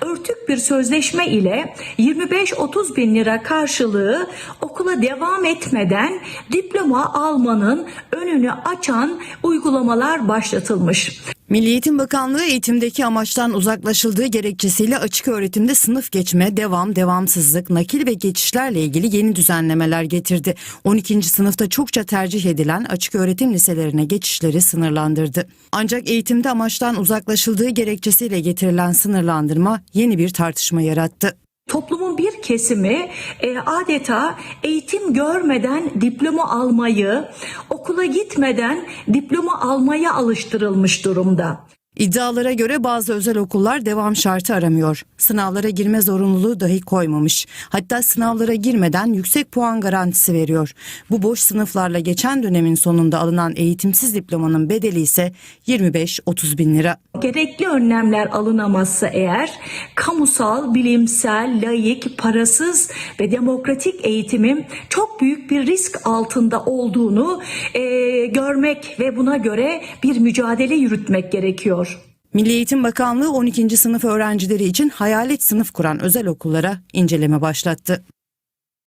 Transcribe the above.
örtük bir sözleşme ile 25-30 bin lira karşılığı okula devam etmeden diploma almanın önünü açan uygulamalar başlatılmış. Milli Eğitim Bakanlığı eğitimdeki amaçtan uzaklaşıldığı gerekçesiyle açık öğretimde sınıf geçme, devam, devamsızlık, nakil ve geçişlerle ilgili yeni düzenlemeler getirdi. 12. sınıfta çokça tercih edilen açık öğretim liselerine geçişleri sınırlandırdı. Ancak eğitimde amaçtan uzaklaşıldığı gerekçesiyle getirilen sınırlandırma yeni bir tartışma yarattı. Toplumun bir kesimi e, adeta eğitim görmeden diploma almayı, okula gitmeden diploma almaya alıştırılmış durumda. İddialara göre bazı özel okullar devam şartı aramıyor. Sınavlara girme zorunluluğu dahi koymamış. Hatta sınavlara girmeden yüksek puan garantisi veriyor. Bu boş sınıflarla geçen dönemin sonunda alınan eğitimsiz diplomanın bedeli ise 25-30 bin lira. Gerekli önlemler alınamazsa eğer kamusal, bilimsel, layık, parasız ve demokratik eğitimin çok büyük bir risk altında olduğunu e, görmek ve buna göre bir mücadele yürütmek gerekiyor. Milli Eğitim Bakanlığı 12. sınıf öğrencileri için hayalet sınıf kuran özel okullara inceleme başlattı.